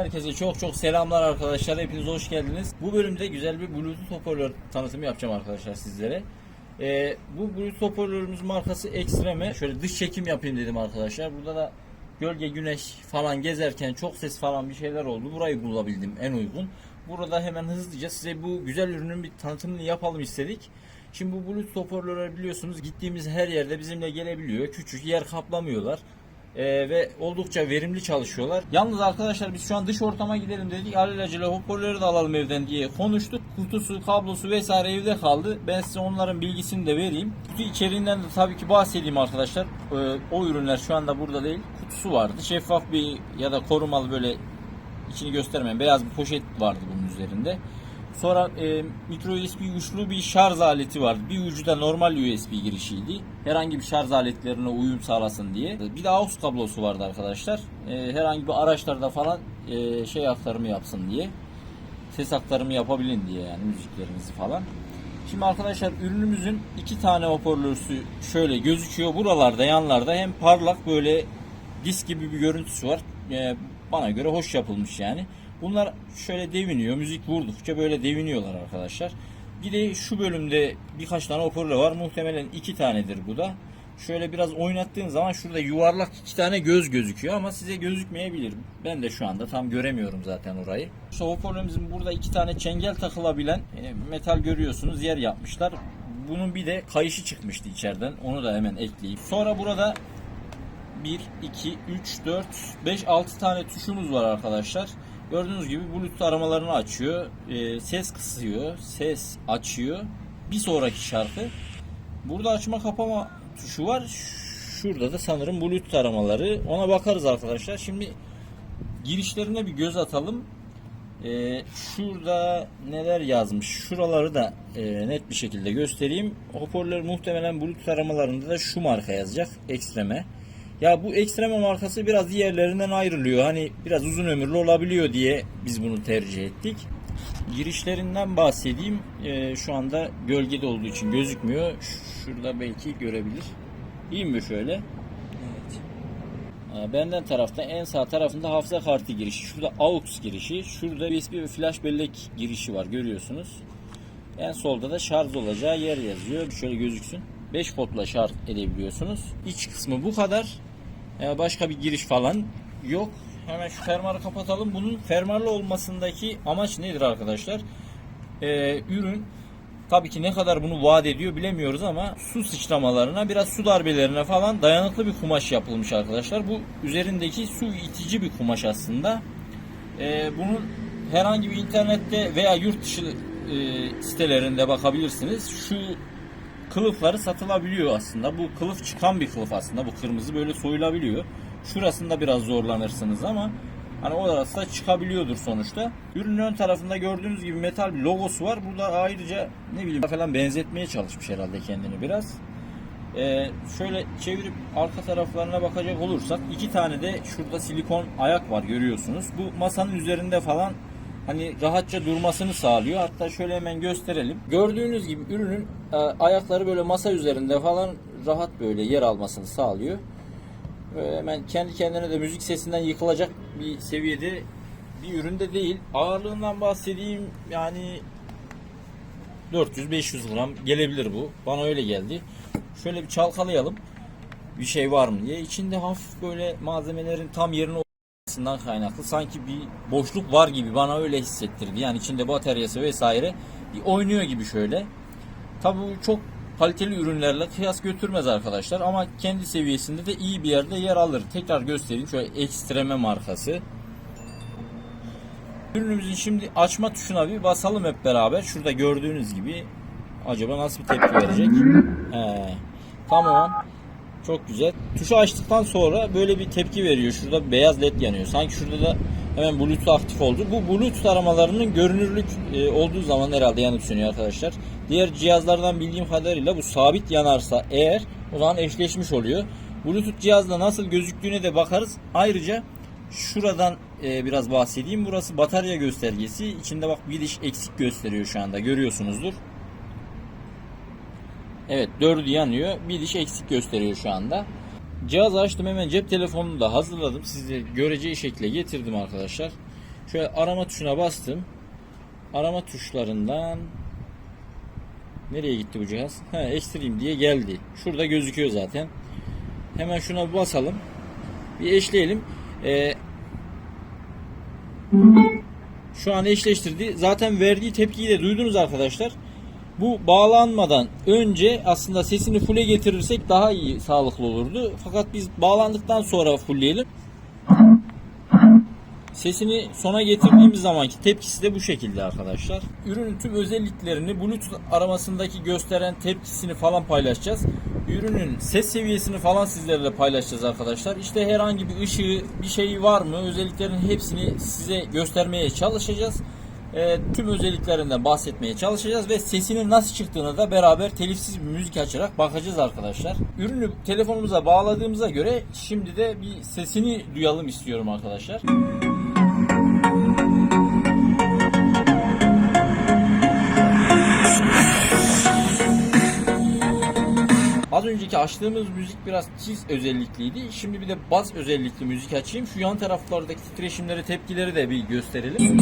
Herkese çok çok selamlar arkadaşlar. Hepiniz hoş geldiniz. Bu bölümde güzel bir Bluetooth hoparlör tanıtımı yapacağım arkadaşlar sizlere. Ee, bu Bluetooth hoparlörümüz markası Extreme. Şöyle dış çekim yapayım dedim arkadaşlar. Burada da gölge, güneş falan gezerken çok ses falan bir şeyler oldu. Burayı bulabildim en uygun. Burada hemen hızlıca size bu güzel ürünün bir tanıtımını yapalım istedik. Şimdi bu Bluetooth hoparlörler biliyorsunuz gittiğimiz her yerde bizimle gelebiliyor. Küçük yer kaplamıyorlar. Ee, ve oldukça verimli çalışıyorlar. Yalnız arkadaşlar biz şu an dış ortama gidelim dedik. Alelacele hoparlörü de alalım evden diye konuştuk. Kutusu, kablosu vesaire evde kaldı. Ben size onların bilgisini de vereyim. Kutu içeriğinden de tabii ki bahsedeyim arkadaşlar. Ee, o ürünler şu anda burada değil. Kutusu vardı. Şeffaf bir ya da korumalı böyle içini göstermeyen beyaz bir poşet vardı bunun üzerinde. Sonra e, micro USB uçlu bir şarj aleti vardı. Bir ucu da normal USB girişiydi. Herhangi bir şarj aletlerine uyum sağlasın diye. Bir de AUX kablosu vardı arkadaşlar. E, herhangi bir araçlarda falan e, şey aktarımı yapsın diye. Ses aktarımı yapabilin diye yani müziklerinizi falan. Şimdi arkadaşlar ürünümüzün iki tane hoparlörsü şöyle gözüküyor. Buralarda yanlarda hem parlak böyle disk gibi bir görüntüsü var. E, bana göre hoş yapılmış yani. Bunlar şöyle deviniyor. Müzik vurdukça böyle deviniyorlar arkadaşlar. Bir de şu bölümde birkaç tane hoparlör var. Muhtemelen iki tanedir bu da. Şöyle biraz oynattığın zaman şurada yuvarlak iki tane göz gözüküyor ama size gözükmeyebilir. Ben de şu anda tam göremiyorum zaten orayı. İşte hoparlörümüzün burada iki tane çengel takılabilen e, metal görüyorsunuz yer yapmışlar. Bunun bir de kayışı çıkmıştı içeriden. Onu da hemen ekleyeyim. Sonra burada 1, 2, 3, 4, 5, 6 tane tuşumuz var arkadaşlar. Gördüğünüz gibi Bluetooth aramalarını açıyor. e, ses kısıyor. Ses açıyor. Bir sonraki şarkı. Burada açma kapama tuşu var. Şurada da sanırım Bluetooth aramaları. Ona bakarız arkadaşlar. Şimdi girişlerine bir göz atalım. E, şurada neler yazmış. Şuraları da e, net bir şekilde göstereyim. Hoparlör muhtemelen Bluetooth aramalarında da şu marka yazacak. Extreme. Ya bu Extreme markası biraz diğerlerinden ayrılıyor. Hani biraz uzun ömürlü olabiliyor diye biz bunu tercih ettik. Girişlerinden bahsedeyim. Ee, şu anda gölgede olduğu için gözükmüyor. Şurada belki görebilir. İyi mi şöyle? Evet. Ee, Benden tarafta en sağ tarafında hafıza kartı girişi. Şurada AUX girişi. Şurada USB ve flash bellek girişi var görüyorsunuz. En solda da şarj olacağı yer yazıyor. Şöyle gözüksün. 5 potla şarj edebiliyorsunuz. İç kısmı bu kadar. Başka bir giriş falan yok. Hemen şu fermuarı kapatalım. Bunun fermuarlı olmasındaki amaç nedir arkadaşlar? Ee, ürün tabii ki ne kadar bunu vaat ediyor bilemiyoruz ama su sıçramalarına biraz su darbelerine falan dayanıklı bir kumaş yapılmış arkadaşlar. Bu üzerindeki su itici bir kumaş aslında. Ee, bunun herhangi bir internette veya yurt dışı e, sitelerinde bakabilirsiniz. Şu kılıfları satılabiliyor aslında. Bu kılıf çıkan bir kılıf aslında. Bu kırmızı böyle soyulabiliyor. Şurasında biraz zorlanırsınız ama hani orası da çıkabiliyordur sonuçta. Ürünün ön tarafında gördüğünüz gibi metal bir logosu var. Burada ayrıca ne bileyim falan benzetmeye çalışmış herhalde kendini biraz. Ee, şöyle çevirip arka taraflarına bakacak olursak iki tane de şurada silikon ayak var görüyorsunuz. Bu masanın üzerinde falan hani rahatça durmasını sağlıyor. Hatta şöyle hemen gösterelim. Gördüğünüz gibi ürünün e, ayakları böyle masa üzerinde falan rahat böyle yer almasını sağlıyor. Böyle hemen kendi kendine de müzik sesinden yıkılacak bir seviyede bir üründe değil. Ağırlığından bahsedeyim yani 400-500 gram gelebilir bu. Bana öyle geldi. Şöyle bir çalkalayalım. Bir şey var mı diye. İçinde hafif böyle malzemelerin tam yerine olmasından kaynaklı sanki bir boşluk var gibi bana öyle hissettirdi. Yani içinde bataryası vesaire bir oynuyor gibi şöyle. Tabi çok kaliteli ürünlerle kıyas götürmez arkadaşlar ama kendi seviyesinde de iyi bir yerde yer alır. Tekrar göstereyim şöyle Extreme markası. Ürünümüzün şimdi açma tuşuna bir basalım hep beraber. Şurada gördüğünüz gibi acaba nasıl bir tepki verecek? He, tamam. Çok güzel. Tuşu açtıktan sonra böyle bir tepki veriyor. Şurada beyaz led yanıyor. Sanki şurada da hemen Bluetooth aktif oldu. Bu Bluetooth aramalarının görünürlük e, olduğu zaman herhalde yanıp sönüyor arkadaşlar. Diğer cihazlardan bildiğim kadarıyla bu sabit yanarsa eğer o zaman eşleşmiş oluyor. Bluetooth cihazla nasıl gözüktüğüne de bakarız. Ayrıca şuradan e, biraz bahsedeyim. Burası batarya göstergesi. İçinde bak bir diş eksik gösteriyor şu anda. Görüyorsunuzdur. Evet dördü yanıyor. Bir diş eksik gösteriyor şu anda. Cihazı açtım hemen cep telefonunu da hazırladım. Size göreceği şekle getirdim arkadaşlar. Şöyle arama tuşuna bastım. Arama tuşlarından nereye gitti bu cihaz? Ha, ekstreyim diye geldi. Şurada gözüküyor zaten. Hemen şuna basalım. Bir eşleyelim. Ee, şu an eşleştirdi. Zaten verdiği tepkiyi de duydunuz arkadaşlar. Bu bağlanmadan önce aslında sesini full'e getirirsek daha iyi sağlıklı olurdu. Fakat biz bağlandıktan sonra fullleyelim. Sesini sona getirdiğimiz zamanki tepkisi de bu şekilde arkadaşlar. Ürünün tüm özelliklerini Bluetooth aramasındaki gösteren tepkisini falan paylaşacağız. Ürünün ses seviyesini falan sizlerle paylaşacağız arkadaşlar. İşte herhangi bir ışığı bir şey var mı özelliklerin hepsini size göstermeye çalışacağız. Ee, tüm özelliklerinden bahsetmeye çalışacağız ve sesinin nasıl çıktığını da beraber telifsiz bir müzik açarak bakacağız arkadaşlar. Ürünü telefonumuza bağladığımıza göre şimdi de bir sesini duyalım istiyorum arkadaşlar. Az önceki açtığımız müzik biraz tiz özellikliydi. Şimdi bir de bas özellikli müzik açayım. Şu yan taraflardaki titreşimleri, tepkileri de bir gösterelim.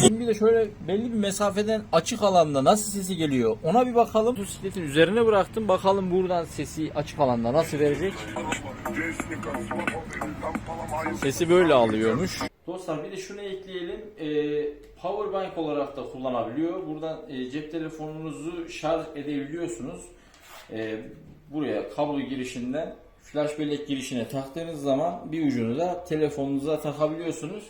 Şimdi de şöyle belli bir mesafeden açık alanda nasıl sesi geliyor ona bir bakalım. Bisikletin üzerine bıraktım. Bakalım buradan sesi açık alanda nasıl verecek. Sesi böyle alıyormuş. Dostlar bir de şunu ekleyelim. Ee, power bank olarak da kullanabiliyor. Buradan e, cep telefonunuzu şarj edebiliyorsunuz. Ee, buraya kablo girişinden flash bellek girişine taktığınız zaman bir ucunu da telefonunuza takabiliyorsunuz.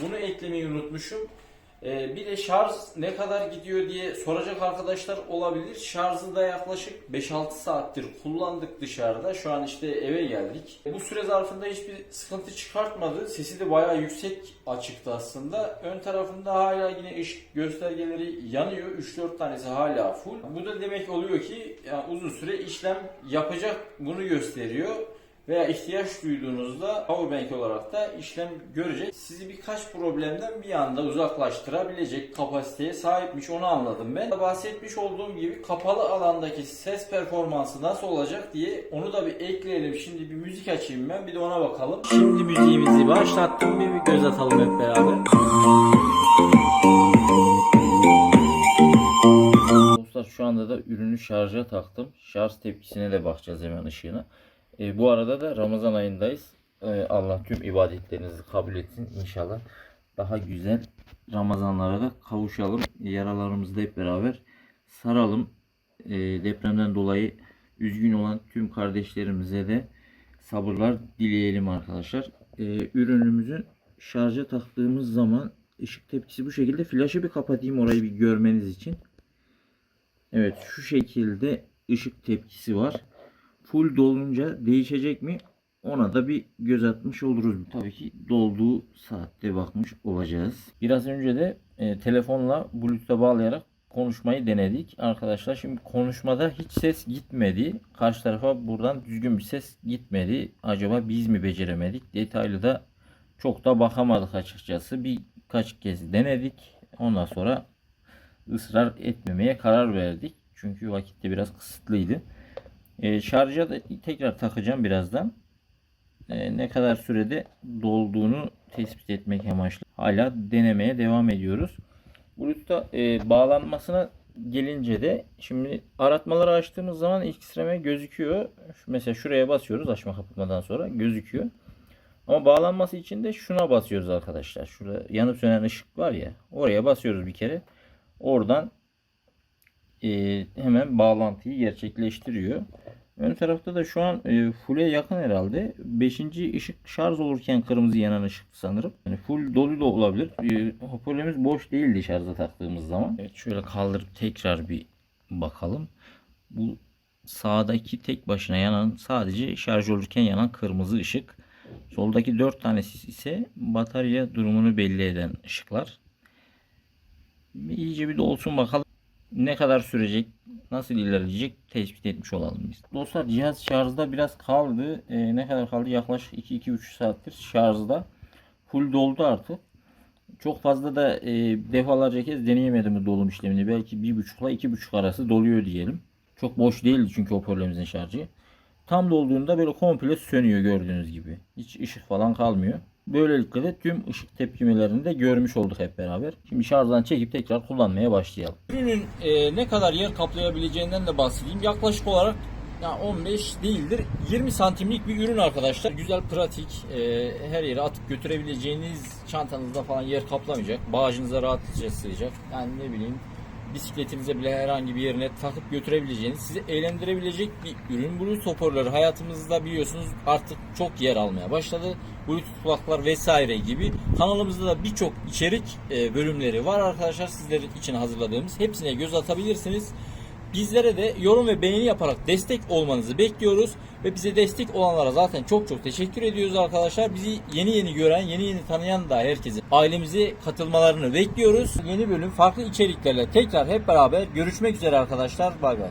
Bunu eklemeyi unutmuşum. Ee, bir de şarj ne kadar gidiyor diye soracak arkadaşlar olabilir. Şarjı da yaklaşık 5-6 saattir kullandık dışarıda. Şu an işte eve geldik. Bu süre zarfında hiçbir sıkıntı çıkartmadı. Sesi de bayağı yüksek açıktı aslında. Ön tarafında hala yine ışık göstergeleri yanıyor. 3-4 tanesi hala full. Bu da demek oluyor ki yani uzun süre işlem yapacak bunu gösteriyor veya ihtiyaç duyduğunuzda powerbank olarak da işlem görecek. Sizi birkaç problemden bir anda uzaklaştırabilecek kapasiteye sahipmiş onu anladım ben. Bahsetmiş olduğum gibi kapalı alandaki ses performansı nasıl olacak diye onu da bir ekleyelim. Şimdi bir müzik açayım ben bir de ona bakalım. Şimdi müziğimizi başlattım bir, bir göz atalım hep beraber. Dostlar şu anda da ürünü şarja taktım. Şarj tepkisine de bakacağız hemen ışığına. E, bu arada da Ramazan ayındayız. E, Allah tüm ibadetlerinizi kabul etsin inşallah. Daha güzel Ramazanlara da kavuşalım. Yaralarımızı da hep beraber saralım. E, depremden dolayı üzgün olan tüm kardeşlerimize de sabırlar dileyelim arkadaşlar. E, ürünümüzün şarja taktığımız zaman ışık tepkisi bu şekilde. Flaşı bir kapatayım orayı bir görmeniz için. Evet şu şekilde ışık tepkisi var full dolunca değişecek mi? Ona da bir göz atmış oluruz. Tabii ki dolduğu saatte bakmış olacağız. Biraz önce de e, telefonla Bluetooth'a bağlayarak konuşmayı denedik. Arkadaşlar şimdi konuşmada hiç ses gitmedi. Karşı tarafa buradan düzgün bir ses gitmedi. Acaba biz mi beceremedik? Detaylı da çok da bakamadık açıkçası. Birkaç kez denedik. Ondan sonra ısrar etmemeye karar verdik. Çünkü vakit de biraz kısıtlıydı. E, şarja da tekrar takacağım birazdan. E, ne kadar sürede dolduğunu tespit etmek amaçlı. Hala denemeye devam ediyoruz. Bluetooth'a e, bağlanmasına gelince de şimdi aratmaları açtığımız zaman sırama gözüküyor. Mesela şuraya basıyoruz açma kapatmadan sonra gözüküyor. Ama bağlanması için de şuna basıyoruz arkadaşlar. Şurada yanıp sönen ışık var ya. Oraya basıyoruz bir kere. Oradan e, hemen bağlantıyı gerçekleştiriyor. Ön tarafta da şu an e, full'e yakın herhalde. 5. ışık şarj olurken kırmızı yanan ışıktı sanırım. Yani full dolu da olabilir. E, hoparlörümüz boş değildi şarja taktığımız zaman. Evet şöyle kaldırıp tekrar bir bakalım. Bu sağdaki tek başına yanan sadece şarj olurken yanan kırmızı ışık. Soldaki 4 tanesi ise batarya durumunu belli eden ışıklar. İyice bir dolsun bakalım ne kadar sürecek, nasıl ilerleyecek tespit etmiş olalım biz. Dostlar cihaz şarjda biraz kaldı. Ee, ne kadar kaldı? Yaklaşık 2-2,5 saattir şarjda. Full doldu artık. Çok fazla da e, defalarca kez deneyemedim bu dolum işlemini. Belki 1.5 ile 2.5 arası doluyor diyelim. Çok boş değildi çünkü hoparlörümüzün şarjı. Tam dolduğunda böyle komple sönüyor gördüğünüz gibi. Hiç ışık falan kalmıyor. Böylelikle de tüm ışık tepkimelerini de görmüş olduk hep beraber. Şimdi şarjdan çekip tekrar kullanmaya başlayalım. Ürünün e, ne kadar yer kaplayabileceğinden de bahsedeyim. Yaklaşık olarak ya 15 değildir 20 santimlik bir ürün arkadaşlar. Güzel pratik e, her yere atıp götürebileceğiniz çantanızda falan yer kaplamayacak. Bağcınıza rahatlıkla sığacak. Yani ne bileyim bisikletinize bile herhangi bir yerine takıp götürebileceğiniz, sizi eğlendirebilecek bir ürün. Bluetooth hoparlörleri hayatımızda biliyorsunuz artık çok yer almaya başladı. Bluetooth kulaklar vesaire gibi. Kanalımızda da birçok içerik e, bölümleri var arkadaşlar. Sizler için hazırladığımız. Hepsine göz atabilirsiniz. Bizlere de yorum ve beğeni yaparak destek olmanızı bekliyoruz. Ve bize destek olanlara zaten çok çok teşekkür ediyoruz arkadaşlar. Bizi yeni yeni gören, yeni yeni tanıyan da herkese ailemize katılmalarını bekliyoruz. Yeni bölüm farklı içeriklerle tekrar hep beraber görüşmek üzere arkadaşlar. Bay bay.